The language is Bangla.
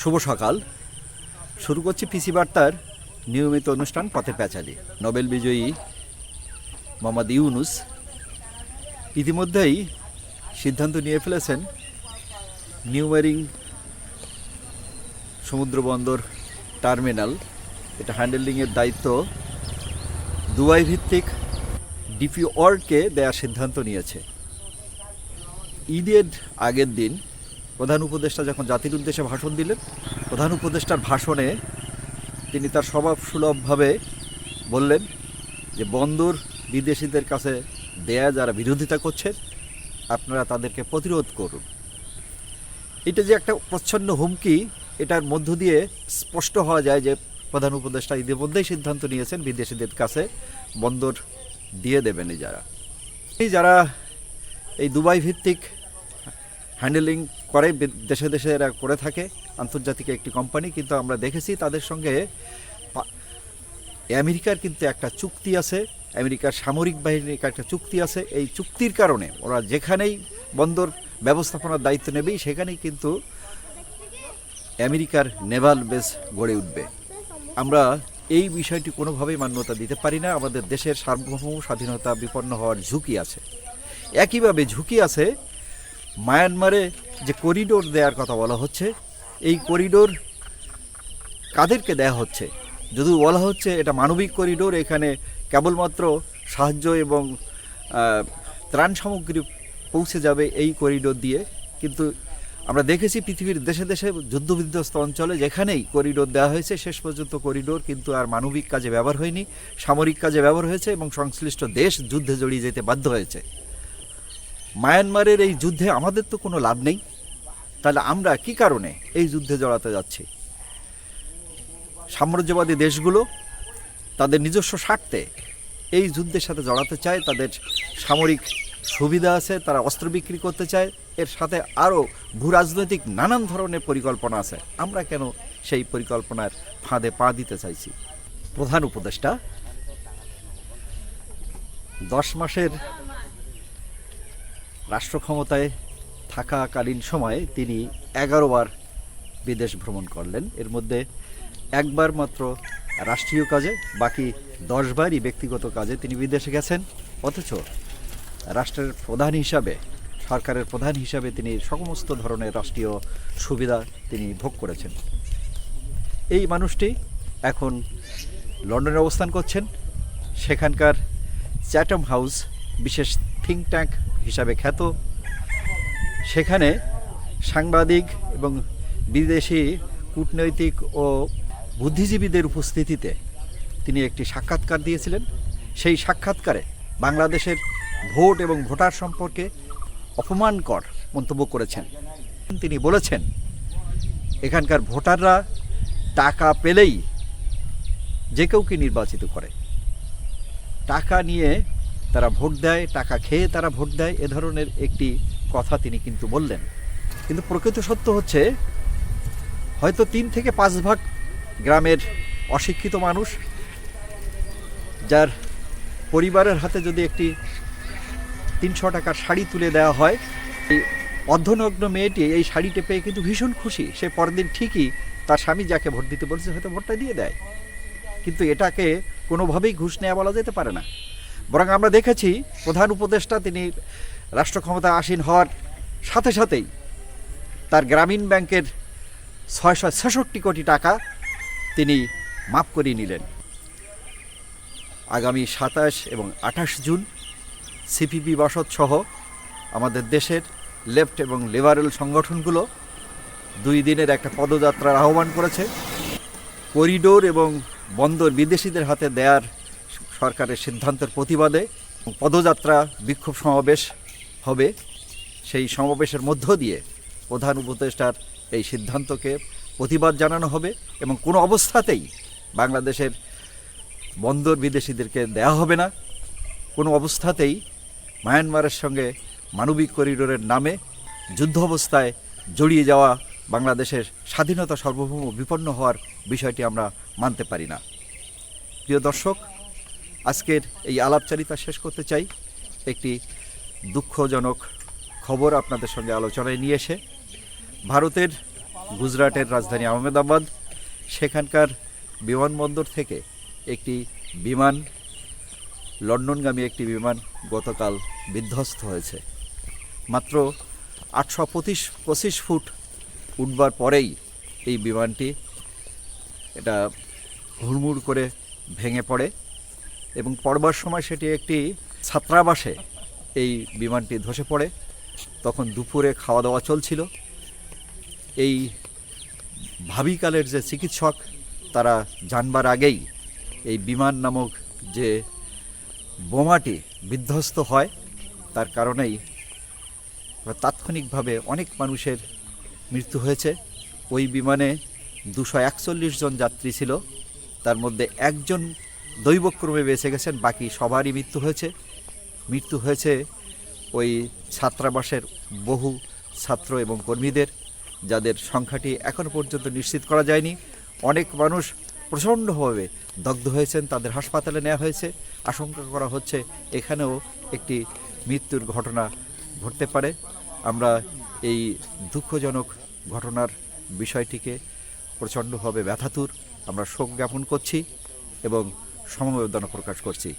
শুভ সকাল। শুরু করছি পিসি বার্তার নিয়মিত অনুষ্ঠান পথে প্যাচালি নোবেল বিজয়ী মোহাম্মদ ইউনুস ইতিমধ্যেই সিদ্ধান্ত নিয়ে ফেলেছেন নিউমেরিং সমুদ্র বন্দর টার্মিনাল। এটা হ্যান্ডেলিংয়ের দায়িত্ব দুবাই ভিত্তিক ডিপি ওয়ার্ল্ডকে দেওয়ার সিদ্ধান্ত নিয়েছে। ঈদের আগের দিন প্রধান উপদেষ্টা যখন জাতির উদ্দেশ্যে ভাষণ দিলেন, প্রধান উপদেষ্টার ভাষণে তিনি তার স্বভাব সুলভভাবে বললেন যে, বন্দর বিদেশিদের কাছে দেয়া যারা বিরোধিতা করছে, আপনারা তাদেরকে প্রতিরোধ করুন। এটা যে একটা প্রচ্ছন্ন হুমকি, এটার মধ্য দিয়ে স্পষ্ট হওয়া যায় যে, প্রধান উপদেষ্টা ইতিমধ্যেই সিদ্ধান্ত নিয়েছেন বিদেশিদের কাছে বন্দর দিয়ে দেবেন যারা। এই যারা এই দুবাই ভিত্তিক হ্যান্ডেলিং করে দেশে দেশে এরা করে থাকে, আন্তর্জাতিক একটি কোম্পানি কিন্তু আমরা দেখেছি তাদের সঙ্গে আমেরিকার কিন্তু একটা চুক্তি আছে, আমেরিকার সামরিক বাহিনীর একটা চুক্তি আছে। এই চুক্তির কারণে ওরা যেখানেই বন্দর ব্যবস্থাপনার দায়িত্ব নেবেই, সেখানেই কিন্তু আমেরিকার নেভাল বেস গড়ে উঠবে। আমরা এই বিষয়টি কোনোভাবেই মান্যতা দিতে পারি না। আমাদের দেশের সার্বভৌম স্বাধীনতা বিপন্ন হওয়ার ঝুঁকি আছে। একইভাবে ঝুঁকি আছে মায়ানমারে যে করিডোর দেওয়ার কথা বলা হচ্ছে, এই করিডোর কাদেরকে দেয়া হচ্ছে? যদি বলা হচ্ছে এটা মানবিক করিডোর, এখানে কেবলমাত্র সাহায্য এবং ত্রাণ সামগ্রী পৌঁছে যাবে এই করিডোর দিয়ে। কিন্তু আমরা দেখেছি পৃথিবীর দেশে দেশে যুদ্ধবিধ্বস্ত অঞ্চলে যেখানেই করিডোর দেওয়া হয়েছে, শেষ পর্যন্ত করিডোর কিন্তু আর মানবিক কাজে ব্যবহার হয়নি, সামরিক কাজে ব্যবহার হয়েছে এবং সংশ্লিষ্ট দেশ যুদ্ধে জড়িয়ে যেতে বাধ্য হয়েছে। মায়ানমারের এই যুদ্ধে আমাদের তো কোনো লাভ নেই। তাহলে আমরা কি কারণে এই যুদ্ধে জড়াতে যাচ্ছি? সাম্রাজ্যবাদী দেশগুলো তাদের নিজস্ব স্বার্থে এই যুদ্ধের সাথে জড়াতে চায়, তাদের সামরিক সুবিধা আছে, তারা অস্ত্র বিক্রি করতে চায়, এর সাথে আরও ভূরাজনৈতিক নানান ধরনের পরিকল্পনা আছে। আমরা কেন সেই পরিকল্পনার ফাঁদে পা দিতে চাইছি? প্রধান উপদেষ্টা, দশ মাসের রাষ্ট্র ক্ষমতায় থাকাকালীন সময়ে তিনি এগারো বার বিদেশ ভ্রমণ করলেন। এর মধ্যে একবার মাত্র রাষ্ট্রীয় কাজে, বাকি দশবারই ব্যক্তিগত কাজে তিনি বিদেশে গেছেন। অথচ রাষ্ট্রের প্রধান হিসাবে, সরকারের প্রধান হিসাবে তিনি সমস্ত ধরনের রাষ্ট্রীয় সুবিধা তিনি ভোগ করেছেন। এই মানুষটি এখন লন্ডনে অবস্থান করছেন। সেখানকার চ্যাটম হাউস বিশেষ থিঙ্ক ট্যাঙ্ক হিসাবে খ্যাত। সেখানে সাংবাদিক এবং বিদেশি কূটনৈতিক ও বুদ্ধিজীবীদের উপস্থিতিতে তিনি একটি সাক্ষাৎকার দিয়েছিলেন। সেই সাক্ষাৎকারে বাংলাদেশের ভোট এবং ভোটার সম্পর্কে অপমানকর মন্তব্য করেছেন। তিনি বলেছেন, এখানকার ভোটাররা টাকা পেলেই যে কেউকে নির্বাচিত করে। টাকা নিয়ে তারা ভোট দেয়, টাকা খেয়ে তারা ভোট দেয়, এ ধরনের একটি কথা তিনি কিন্তু বললেন। কিন্তু প্রকৃত সত্য হচ্ছে, হয়তো তিন থেকে পাঁচ ভাগ গ্রামের অশিক্ষিত মানুষ, যার পরিবারের হাতে যদি একটি তিনশো টাকার শাড়ি তুলে দেওয়া হয়, এই অর্ধনগ্ন মেয়েটি এই শাড়িটা পেয়ে কিন্তু ভীষণ খুশি। সে পরদিন ঠিকই তার স্বামী যাকে ভোট দিতে বলছে হয়তো ভোটটা দিয়ে দেয়। কিন্তু এটাকে কোনোভাবেই ঘুষ নেওয়া বলা যেতে পারে না। বরং আমরা দেখেছি প্রধান উপদেষ্টা তিনি রাষ্ট্র ক্ষমতা আসীন হওয়ার সাথে সাথেই তার গ্রামীণ ব্যাংকের ছয়শো ছেষট্টি কোটি টাকা তিনি মাফ করিয়ে নিলেন। আগামী সাতাশ এবং আঠাশ জুন সিপিবি বাসদ সহ আমাদের দেশের লেফট এবং লিবারেল সংগঠনগুলো দুই দিনের একটা পদযাত্রার আহ্বান করেছে। করিডোর এবং বন্দর বিদেশিদের হাতে দেয়ার সরকারের সিদ্ধান্তের প্রতিবাদে পদযাত্রা বিক্ষোভ সমাবেশ হবে। সেই সমাবেশের মধ্য দিয়ে প্রধান উপদেষ্টার এই সিদ্ধান্তকে প্রতিবাদ জানানো হবে এবং কোনো অবস্থাতেই বাংলাদেশের বন্দর বিদেশিদেরকে দেয়া হবে না। কোনো অবস্থাতেই মায়ানমারের সঙ্গে মানবিক করিডোরের নামে যুদ্ধ অবস্থায় জড়িয়ে যাওয়া বাংলাদেশের স্বাধীনতা সার্বভৌম বিপন্ন হওয়ার বিষয়টি আমরা মানতে পারি না। প্রিয় দর্শক আজকের এই আলাপচারিতা শেষ করতে চাই। একটি দুঃখজনক খবর আপনাদের সঙ্গে আলোচনায় নিয়ে এসে। ভারতের গুজরাটের রাজধানী আহমেদাবাদ, সেখানকার বিমানবন্দর থেকে একটি বিমান, লন্ডনগামী একটি বিমান গতকাল বিধ্বস্ত হয়েছে। মাত্র আটশো পঁচিশ পঁচিশ ফুট উঠবার পরেই এই বিমানটি এটা হুড়মুড় করে ভেঙে পড়ে। এবং পড়বার সময় সেটি একটি ছাত্রাবাসে এই বিমানটি ধসে পড়ে। তখন দুপুরে খাওয়া দাওয়া চলছিল। এই ভাবিকালের যে চিকিৎসক, তারা জানবার আগেই এই বিমান নামক যে বোমাটি বিধ্বস্ত হয়, তার কারণেই তাৎক্ষণিকভাবে অনেক মানুষের মৃত্যু হয়েছে। ওই বিমানে দুশো একচল্লিশ জন যাত্রী ছিল। তার মধ্যে একজন দৈবক্রমে বেঁচে গেছেন, বাকি সবারই মৃত্যু হয়েছে। মৃত্যু হয়েছে ওই ছাত্রাবাসের বহু ছাত্র এবং কর্মীদের, যাদের সংখ্যাটি এখনও পর্যন্ত নিশ্চিত করা যায়নি। অনেক মানুষ প্রচণ্ডভাবে দগ্ধ হয়েছেন, তাদের হাসপাতালে নেওয়া হয়েছে। আশঙ্কা করা হচ্ছে এখানেও একটি মৃত্যুর ঘটনা ঘটতে পারে। আমরা এই দুঃখজনক ঘটনার বিষয়টিকে প্রচণ্ডভাবে ব্যথাতুর আমরা শোক জ্ঞাপন করছি এবং সমবেদনা প্রকাশ করছি।